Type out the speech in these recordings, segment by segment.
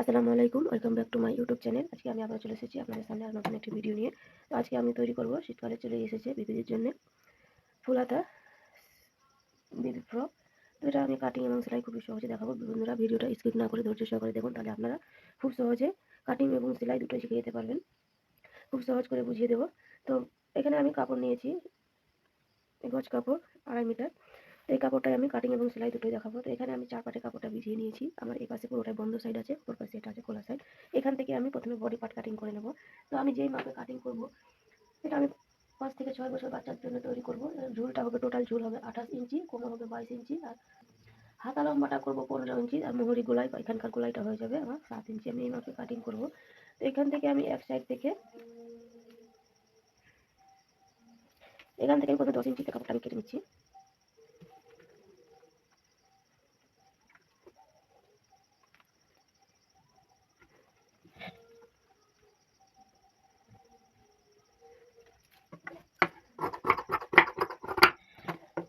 আসসালামু আলাইকুম welcome back to my YouTube channel আজকে আমি আবার চলে এসেছি আপনাদের সামনে আর নতুন একটি ভিডিও নিয়ে। তো আজকে আমি তৈরি করব শীতকালে চলে এসেছে বিবিদের জন্য ফুলাতা বেবি ফ্রক তো এটা আমি কাটিং এবং সেলাই খুবই সহজে দেখাবো। বন্ধুরা, ভিডিওটা স্কিপ না করে ধৈর্য সহকারে দেখুন, তাহলে আপনারা খুব সহজে কাটিং এবং সেলাই দুটোই শিখে যেতে পারবেন। খুব সহজ করে বুঝিয়ে দেবো। তো এখানে আমি কাপড় নিয়েছি, গজ কাপড়, আড়াই মিটার। তো এই কাপড়টাই আমি কাটিং এবং সেলাই দুটোই দেখাবো। তো এখানে আমি চার পাটে কাপড়টা বিছিয়ে নিয়েছি। আমার এই পাশে পুরোটাই বন্ধ সাইড আছে ওর পাশে এটা আছে খোলা সাইড এখান থেকে আমি প্রথমে বডি পার্ট কাটিং করে নেব। তো আমি যেই মাপে কাটিং করব, এটা আমি পাঁচ থেকে ছয় বছর বাচ্চার জন্য তৈরি করব। ঝুলটা হবে টোটাল ঝুল হবে আঠাশ ইঞ্চি, কোমর হবে বাইশ ইঞ্চি, আর হাতা লম্বাটা করব পনেরো ইঞ্চি, আর মোহরি গোলাই এখানকার গোলাইটা হয়ে যাবে আমার সাত ইঞ্চি আমি এই মাপে কাটিং করব। তো এখান থেকে আমি এক সাইড থেকে এখান থেকে আমি প্রথমে দশ ইঞ্চিতে কাপড়টা আমি কেটে নিচ্ছি।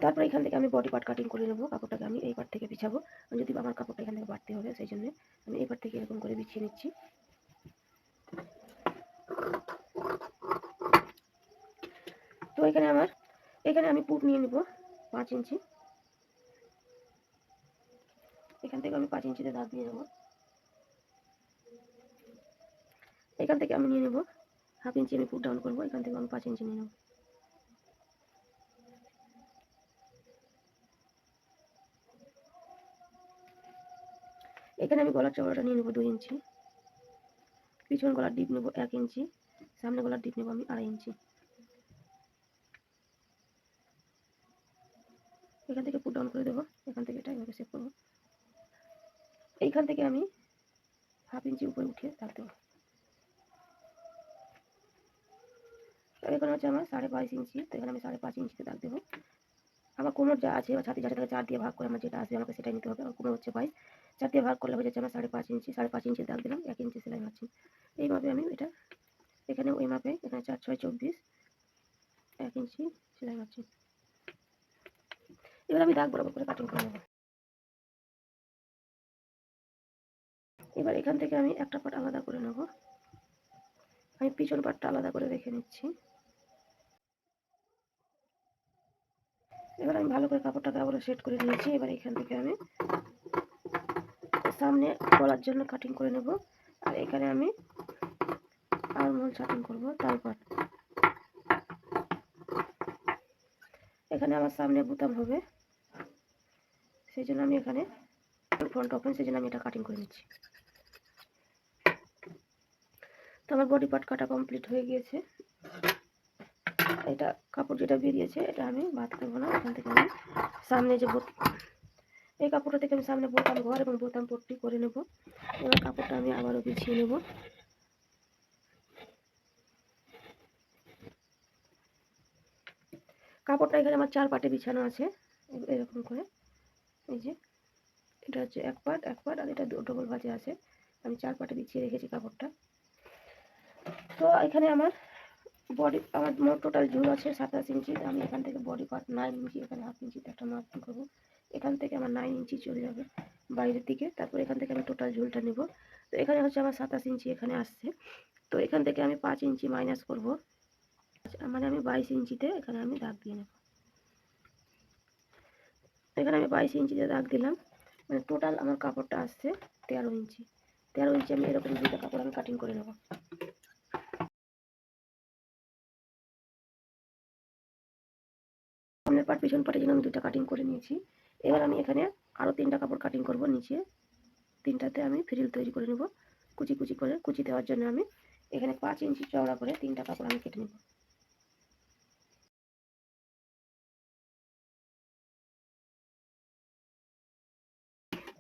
তারপর এখান থেকে আমি বডি পার্ট কাটিং করে নেব, কাপড়টাকে আমি এই পার্ট থেকে বিছাবো। যদি আমার কাপড়টা এখান থেকে বাড়তে হবে সেই জন্য আমি এই পার্ট থেকে এরকম করে বিছিয়ে নিচ্ছি। তো এখানে আমার, এখানে আমি পুট নিয়ে নিব পাঁচ ইঞ্চি। এখান থেকে আমি পাঁচ ইঞ্চিতে দাগ দিয়ে নেব। এখান থেকে আমি নিয়ে নেব হাফ ইঞ্চি আমি পুট ডাউন করব, এখান থেকে আমি পাঁচ ইঞ্চি নিয়ে নেব। এখানে আমি গলার চওড়াটা নিয়ে নেব দুই ইঞ্চি। পিছন গলার ডিপ নেব এক ইঞ্চি। সামনে গলার ডিপ নেব আমি আড়াই ইঞ্চি। এখান থেকে পুট ডাউন করে দেবো। এখান থেকে এটা এভাবে সেভ করব। এইখান থেকে আমি হাফ ইঞ্চি উপরে উঠিয়ে দাগ দেবো। এখানে হচ্ছে আমার সাড়ে বাইশ ইঞ্চি। তো এখানে আমি সাড়ে পাঁচ ইঞ্চিতে দাগ দেবো। আমার কোমর যা আছে বা ছাতি যাটা চার দিয়ে ভাগ করে আমার যেটা আসবে আমাকে সেটাই নিতে হবে। আমার কোমর হচ্ছে বাইশ। চার দিয়ে ভাগ করলে হয়ে আমার সাড়ে পাঁচ ইঞ্চি, সাড়ে পাঁচ ইঞ্চি দাগ দিলাম, এক ইঞ্চি সেলাই মারছি এই মাপে আমি এটা, এখানে ওই মাপে এখানে চার, ছয়, চব্বিশ, এক ইঞ্চি সেলাই মারছি এবার আমি দাগ বরাবর করে কাটিং করে নেব। এবার এখান থেকে আমি একটা পাট আলাদা করে নেব। আমি পিছন পাটটা আলাদা করে রেখে নিচ্ছি। এবার আমি ভালো করে কাপড়টাকে আবার সেট করে নিয়েছি। এবার এখান থেকে আমি সামনে গলার জন্য কাটিং করে নেব। আর এখানে আমি আরমোল কাটিং করব তারপর। এখানে আমার সামনে বুতাম হবে। সেই জন্য আমি এখানে ফ্রন্ট ওপেন সেই জন্য আমি এটা কাটিং করে নিচ্ছি। তো আমার বডি পার্ট কাটা কমপ্লিট হয়ে গিয়েছে। এটা কাপড় যেটা বেরিয়েছে, এটা আমি বাদ করব না। এখান থেকে আমি সামনে যে এই কাপড়টা থেকে আমি সামনে বোতাম ঘর এবং বোতাম পট্টি করে নেব। এবার কাপড়টা আমি আবারও বিছিয়ে নেব। কাপড়টা এখানে আমার চার পাটে বিছানো আছে এরকম করে। এই যে, এটা হচ্ছে এক পাট এক পাট, আর এটা ডবল ভাজে আছে। আমি চার পাটে বিছিয়ে রেখেছি কাপড়টা। তো এখানে আমার বডি, আমার মোট টোটাল ঝুল আছে সাতাশ ইঞ্চি। আমি এখান থেকে বডি পার্ট নাইন ইঞ্চি, এখানে হাফ ইঞ্চিতে একটা মার্কিং করব। এখান থেকে আমার নাইন ইঞ্চি চলে যাবে। বাইরের দিকে, তারপর এখান থেকে আমি টোটাল ঝুলটা নেব। তো এখানে হচ্ছে আমার সাতাশ ইঞ্চি এখানে আসছে। তো এখান থেকে আমি পাঁচ ইঞ্চি মাইনাস করব। মানে আমি বাইশ ইঞ্চিতে এখানে আমি দাগ দিয়ে নেব। এখানে আমি বাইশ ইঞ্চিতে দাগ দিলাম। মানে টোটাল আমার কাপড়টা আসছে তেরো ইঞ্চি। তেরো ইঞ্চি আমি এরকম দুটো কাপড় আমি কাটিং করে নেব। পাট পিছন পাটের জন্য আমি দুটা কাটিং করে নিয়েছি। এবার আমি এখানে আরও তিনটা কাপড় কাটিং করব নিচে। তিনটাতে আমি ফ্রিল তৈরি করে নেব। কুচি কুচি করে কুচি দেওয়ার জন্য আমি এখানে পাঁচ ইঞ্চি চওড়া করে তিনটা কাপড় আমি কেটে নেব।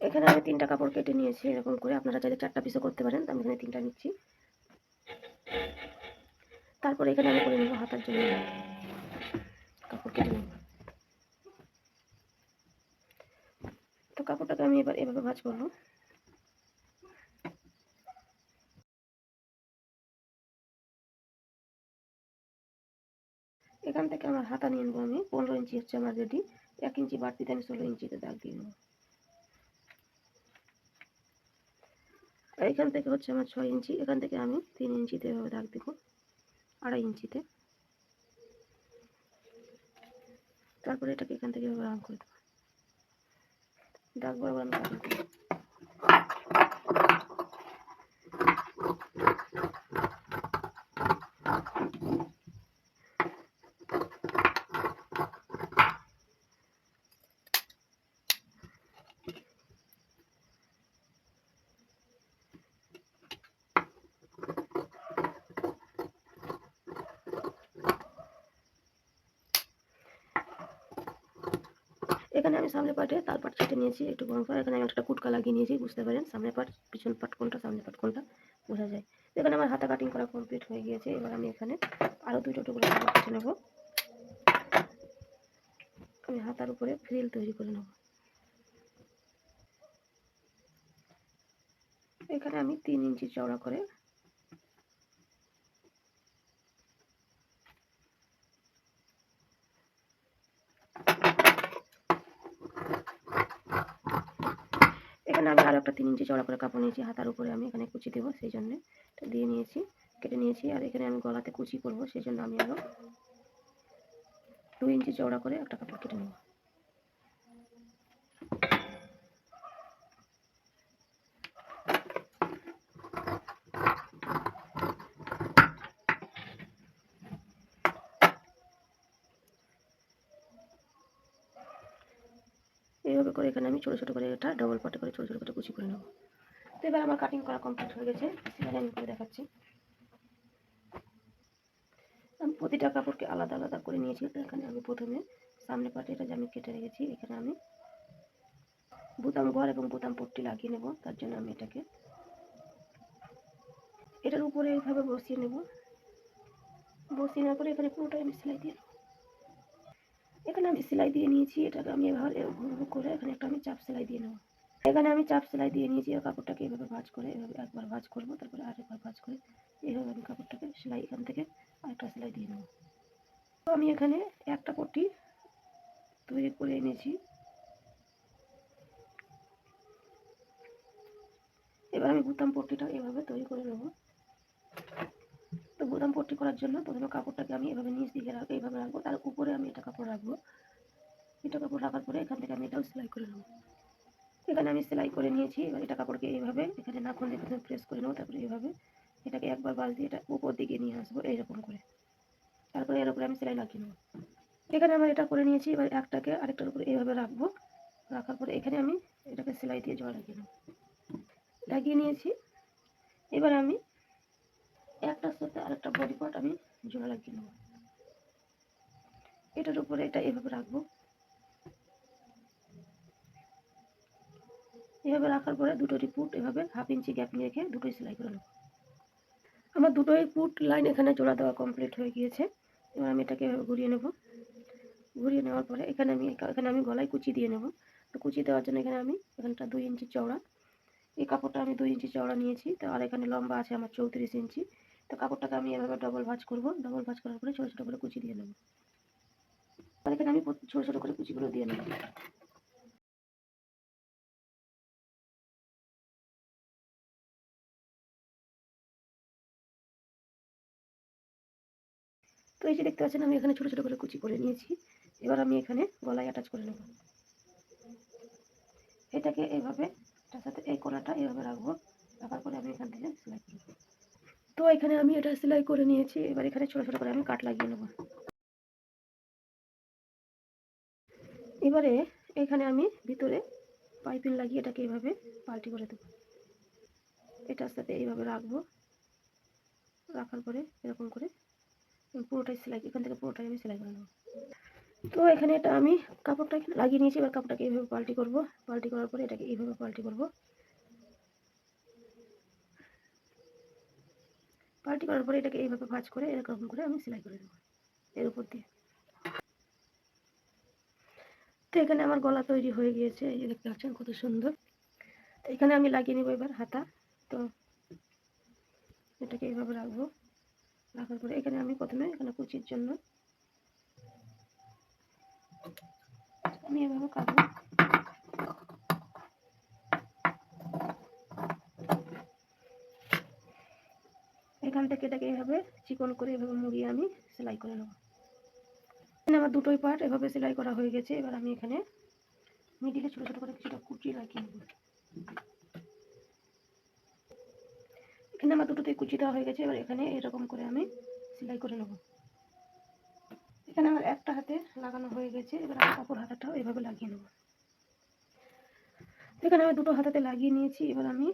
এখানে আমি তিনটা কাপড় কেটে নিয়েছি, এরকম করে। আপনারা চাইলে চারটা পিসও করতে পারেন আমি এখানে তিনটা নিচ্ছি। তারপরে এখানে আমি করে নেব হাতার জন্য কাপড় কেটে নেব তো কাপড়টাকে ভাঁজ করব এখান থেকে আমার হাতা নিয়ে আমি। পনেরো ইঞ্চি হচ্ছে আমার রেডি এক ইঞ্চি বাড়তিতে আমি ষোলো ইঞ্চিতে দাগ দিয়ে এখান থেকে হচ্ছে আমার ছয় ইঞ্চি। এখান থেকে আমি তিন ইঞ্চিতে এভাবে দাগ দেবো। আড়াই ইঞ্চিতে। তারপরে এটাকে এখান থেকে এভাবে রাউন্ড করে দেবো। দাগ বরাবর এখানে আমি সামনে পাটে তাল পাট কেটে নিয়েছি একটু বড় করে। এখানে আমি একটা কুটকা লাগিয়ে নিয়েছি, বুঝতে পারেন সামনে পাট, পিছন পাট কোনটা সামনে পাট কোনটা, বোঝা যায়। এখানে আমার হাতা কাটিং করা কমপ্লিট হয়ে গিয়েছে। এবার আমি এখানে আরও দুটো টুকরো কেটে নেব। আমি হাতার উপরে ফ্রিল তৈরি করে নেব। এখানে আমি তিন ইঞ্চি চওড়া করে এখানে আমি আরও একটা তিন ইঞ্চি চড়া করে কাপড় নিয়েছি, হাতার উপরে আমি এখানে কুচি দেবো, সেই জন্যে দিয়ে নিয়েছি, কেটে নিয়েছি, আর এখানে আমি গলাতে কুচি করব, সেই জন্য আমি আরও দু ইঞ্চি চওড়া করে একটা কাপড় কেটে নেব এইভাবে করে এখানে আমি ছোটো ছোটো করে এটা ডবল পাটে করে ছোটো ছোটো করে কুচি করে নেব। তো এবার আমার কাটিং করা কমপ্লিট হয়ে গেছে। সেখানে আমি করে দেখাচ্ছি। আমি প্রতিটা কাপড়কে আলাদা আলাদা করে নিয়েছি। এখানে আমি প্রথমে সামনে পাটে এটা যে আমি কেটে রেখেছি, এখানে আমি বোতাম ঘর এবং বোতাম পট্টি লাগিয়ে নেব। তার জন্য আমি এটাকে এটার উপরে এইভাবে বসিয়ে নেব। বসিয়ে নেওয়ার পরে এখানে পুরোটাই আমি সেলাই দিয়ে এখানে আমি সেলাই দিয়ে নিয়েছি, এটাকে আমি এভাবে ঘুরবো করে এখানে একটা আমি চাপ সেলাই দিয়ে নেব। এখানে আমি চাপ সেলাই দিয়ে নিয়েছি কাপড়টাকে এভাবে ভাঁজ করে, এভাবে একবার ভাঁজ করব, তারপরে আরেকবার ভাঁজ করে এভাবে আমি কাপড়টাকে সেলাই এখান থেকে আরেকটা সেলাই দিয়ে নেব। তো আমি এখানে একটা পট্টি তৈরি করে এনেছি। এবার আমি বুতাম পট্টিটা এভাবে তৈরি করে নেব। তো বোতাম পট্টি করার জন্য প্রথমে কাপড়টাকে আমি এভাবে নিচ দিকে রাখব এইভাবে রাখব। তার উপরে আমি এটা কাপড় রাখব। এটা কাপড় রাখার পরে এখান থেকে আমি এটাও সেলাই করে নেব। এখানে আমি সেলাই করে নিয়েছি। এবার এটা কাপড়কে এইভাবে এখানে নাখন দিয়ে প্রথমে প্রেস করে নেব, তারপরে এইভাবে এটাকে একবার বাল দিয়ে এটা উপর দিকে নিয়ে আসব এইরকম করে। তারপরে এর উপরে আমি সেলাই লাগিয়ে নেব। এখানে আমার এটা করে নিয়েছি। এবার একটাকে আরেকটার উপরে এইভাবে রাখব। রাখার পরে এখানে আমি এটাকে সেলাই দিয়ে জল লাগিয়ে নেব। লাগিয়ে নিয়েছি। এবার আমি একটার সাথে আরেকটা বডি পার্ট আমি জোড়া লাগিয়ে নেব। এটার উপরে এটা এভাবে রাখব। এভাবে রাখার পরে দুটোটি পুট এভাবে হাফ ইঞ্চি গ্যাপ নিয়ে রেখে দুটোই সেলাই করে নেব। আমার দুটোই পুট লাইন এখানে জোড়া দেওয়া কমপ্লিট হয়ে গিয়েছে। এবার আমি এটাকে এভাবে ঘুরিয়ে নেব। ঘুরিয়ে নেওয়ার পরে এখানে আমি এখানে আমি গলায় কুচি দিয়ে নেব। তো কুচি দেওয়ার জন্য এখানে আমি এখানটা দুই ইঞ্চি চওড়া। এই কাপড়টা আমি দুই ইঞ্চি চওড়া নিয়েছি। তো আর এখানে লম্বা আছে আমার চৌত্রিশ ইঞ্চি তো কাপড়টাকে আমি এভাবে ডবল ভাঁজ করব ডবল ভাঁজ করার পরে ছোটো ছোটো করে কুচি দিয়ে নেব। আর এখানে আমি ছোটো ছোটো করে কুচিগুলো দিয়ে নেব। তো এই যে দেখতে পাচ্ছেন, আমি এখানে ছোটো ছোটো করে কুচি করে নিয়েছি। এবার আমি এখানে গলায় অ্যাটাচ করে নেব। এটাকে এভাবে এটার সাথে এই কোনাটা এভাবে রাখব। রাখার পরে আমি এখান থেকে সেলাই করব। তো এখানে আমি এটা সেলাই করে নিয়েছি। এবার এখানে ছোটো ছোটো করে আমি কাট লাগিয়ে নেব। এবারে এখানে আমি ভিতরে পাইপিং লাগিয়ে এটাকে এইভাবে পাল্টি করে দেবো। এটার সাথে এইভাবে রাখব। রাখার পরে এরকম করে পুরোটাই সেলাই, এখান থেকে পুরোটাই আমি সেলাই করে নেব। তো এখানে এটা আমি কাপড়টা লাগিয়ে নিয়েছি। এবার কাপড়টাকে এইভাবে পাল্টি করব। পাল্টি করার পরে এটাকে এইভাবে পাল্টি করব। পাল্টি করার পরে এটাকে এইভাবে ভাঁজ করে, এরকম করে আমি সেলাই করে দেবো, এর উপর দিয়ে। তো এখানে আমার গলা তৈরি হয়ে গিয়েছে, এই দেখতে পাচ্ছেন কত সুন্দর। তো এখানে আমি লাগিয়ে নেব এবার হাতা। তো এটাকে এইভাবে রাখব, রাখার পরে এখানে আমি প্রথমে এখানে কুচির জন্য আমি এভাবে কাটবো। এখান থেকে এটাকে এভাবে চিকন করে এভাবে মুড়িয়ে আমি সেলাই করে নেব। এখানে আমার দুটোই পার্ট এভাবে সেলাই করা হয়ে গেছে। এবার আমি এখানে মিডিলে ছোটো ছোটো করে কিছুটা কুচি নেব। এখানে আমার দুটোতেই কুচি দেওয়া হয়ে গেছে। এবার এখানে এরকম করে আমি সেলাই করে নেব। এখানে আমার একটা হাতে লাগানো হয়ে গেছে। এবার আমি অপর হাতাটাও এভাবে লাগিয়ে নেব। এখানে আমি দুটো হাতাতে লাগিয়ে নিয়েছি। এবার আমি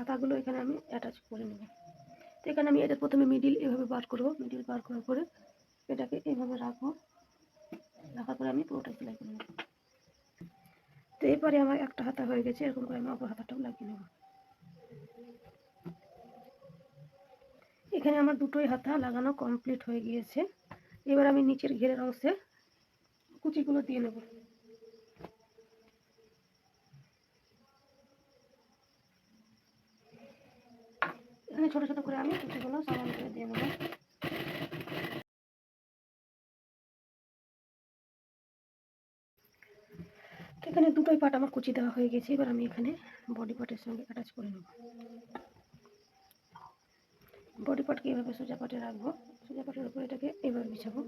হাতাগুলো এখানে আমি অ্যাটাচ করে নেব। তো এখানে আমি এটা প্রথমে মিডিল এভাবে বার করব। মিডিল বার করার পরে এটাকে এভাবে রাখব। রাখার পরে আমি পুরোটা সেলাই করে নেব। তো এরপরে আমার একটা হাতা হয়ে গেছে, এরকম করে আমি অপর হাতাটাও লাগিয়ে নেব। এখানে আমার দুটোই হাতা লাগানো কমপ্লিট হয়ে গিয়েছে। এবার আমি নিচের ঘেরের অংশে কুচিগুলো দিয়ে নেব। এখানে ছোট ছোট করে আমি কুচিগুলো সমান করে দিয়ে নেব এখানে দুটোই পাট আমার কুচি দেওয়া হয়ে গেছে, এবার আমি এখানে বডি পার্টের সঙ্গে অ্যাটাচ করে নেব। বডি পার্টকে এভাবে সোজা পাটে রাখব, সোজা পাটের উপরে এটাকে এবার বিছাবো।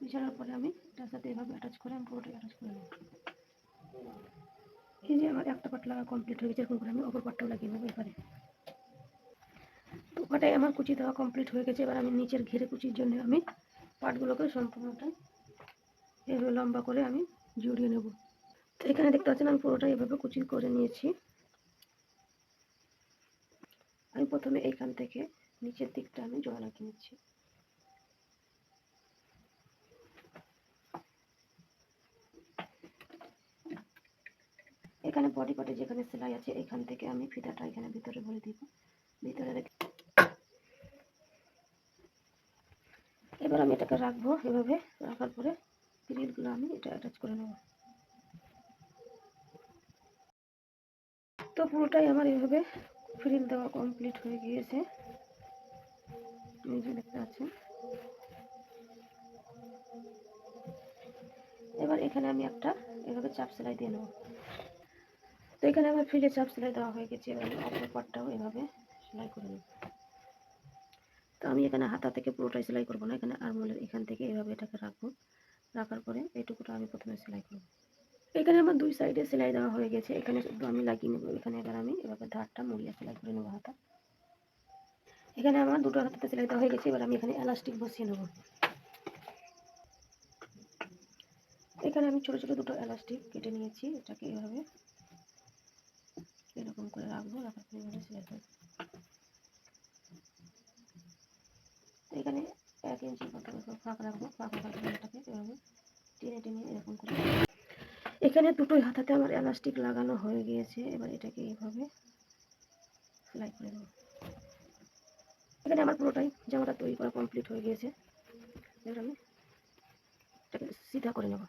বিছানোর পরে আমি এটার সাথে এভাবে অ্যাটাচ করে আমি পুরোটাই অ্যাটাচ করে নেব। এই যে আমার একটা পাট লাগা কমপ্লিট হয়ে গেছে, এরকম করে আমি অপর পাটটাও লাগিয়ে নেব এবারে। পাটাই আমার কুচি দেওয়া কমপ্লিট হয়ে গেছে, এবার আমি নিচের ঘেরে কুচির জন্য আমি পাটগুলোকে সম্পূর্ণটাই এভাবে লম্বা করে আমি জড়িয়ে নেব। তো এখানে দেখতে পাচ্ছেন আমি পুরোটা এভাবে কুচি করে নিয়েছি। আমি প্রথমে এইখান থেকে নিচের দিকটা আমি জোড়া লাগিয়ে নিচ্ছি। এখানে বডি পার্টে যেখানে সেলাই আছে, এখান থেকে আমি ফিতাটা এখানে ভিতরে ভরে দিব। ভিতরে রেখে এবার আমি এটাকে রাখব এভাবে, রাখার পরে গ্রিলগুলো আমি এটা অ্যাটাচ করে নেব। তো পুরোটাই আমার এভাবে ফ্রিল দেওয়া কমপ্লিট হয়ে গিয়েছে। যে দেখতে এবার এখানে আমি একটা এভাবে চাপ সেলাই দিয়ে নেব। তো এখানে আমার ফ্রিলে চাপ সেলাই দেওয়া হয়ে গেছে, এবার আমি অপর পাটটাও এভাবে সেলাই করে নেব। আমি এখানে হাতা থেকে পুরোটাই সেলাই করব না, এখানে আরমোলের এখান থেকে এভাবে এটাকে রাখব। রাখার পরে এইটুকুটা আমি প্রথমে সেলাই করব। এখানে আমার দুই সাইডে সেলাই দেওয়া হয়ে গেছে, এখানে শুধু আমি লাগিয়ে নেব, এখানে এবার আমি এভাবে ধারটা মুড়িয়ে সেলাই করে নেব হাতা। এখানে আমার দুটো হাতাতে সেলাই দেওয়া হয়ে গেছে, এবার আমি এখানে এলাস্টিক বসিয়ে নেব। এখানে আমি ছোটো ছোটো দুটো এলাস্টিক কেটে নিয়েছি, এটাকে এভাবে এরকম করে রাখব, রাখার পরে সেলাই করব। এখানে এক ইঞ্চি মতো ফাঁক রাখব, ফাঁক রাখার এটাকে এভাবে টেনে টেনে এরকম করে এখানে দুটোই হাতাতে আমার এলাস্টিক লাগানো হয়ে গিয়েছে, এবার এটাকে এইভাবে সেলাই করে দেবো। এখানে আমার পুরোটাই জামাটা তৈরি করা কমপ্লিট হয়ে গিয়েছে। এবার আমি এটাকে সিধা করে নেব।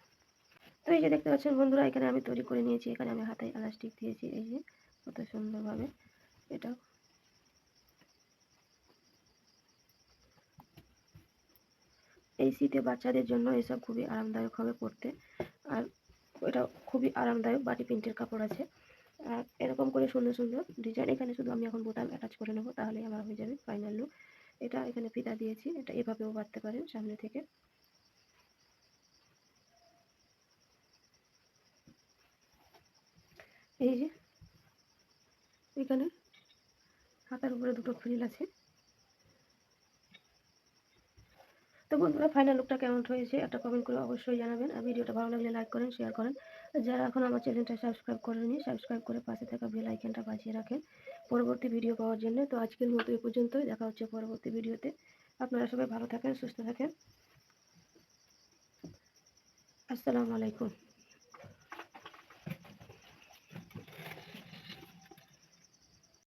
তো এই যে দেখতে পাচ্ছেন বন্ধুরা, এখানে আমি তৈরি করে নিয়েছি, এখানে আমি হাতায় এলাস্টিক দিয়েছি, এই যে কত সুন্দরভাবে এটা এই শীতে বাচ্চাদের জন্য এসব খুবই আরামদায়ক হবে পরতে আর এটা খুবই আরামদায়ক বাটি প্রিন্টের কাপড় আছে। আর এরকম করে সুন্দর সুন্দর ডিজাইন এখানে শুধু আমি এখন বোতাম অ্যাটাচ করে নেব, তাহলেই আমার হয়ে যাবে ফাইনাল লুক এটা এখানে ফিতা দিয়েছি, এটা এভাবেও বাড়তে পারেন সামনে থেকে। এই যে, এখানে হাতার উপরে দুটো ফ্রিল আছে। তো বন্ধুরা ফাইনাল লুকটা কেমন হয়েছে? একটা কমেন্ট করে অবশ্যই জানাবেন। আর ভিডিওটা ভালো লাগলে লাইক করেন শেয়ার করেন। যারা এখন আমার চ্যানেলটা সাবস্ক্রাইব করেননি সাবস্ক্রাইব করে পাশে থাকা বেল আইকনটা বাজিয়ে রাখেন পরবর্তী ভিডিও পাওয়ার জন্য। তো আজকের মতো এই পর্যন্তই। দেখা হচ্ছে পরবর্তী ভিডিওতে আপনারা সবাই ভালো থাকেন, সুস্থ থাকেন। আসসালামু আলাইকুম।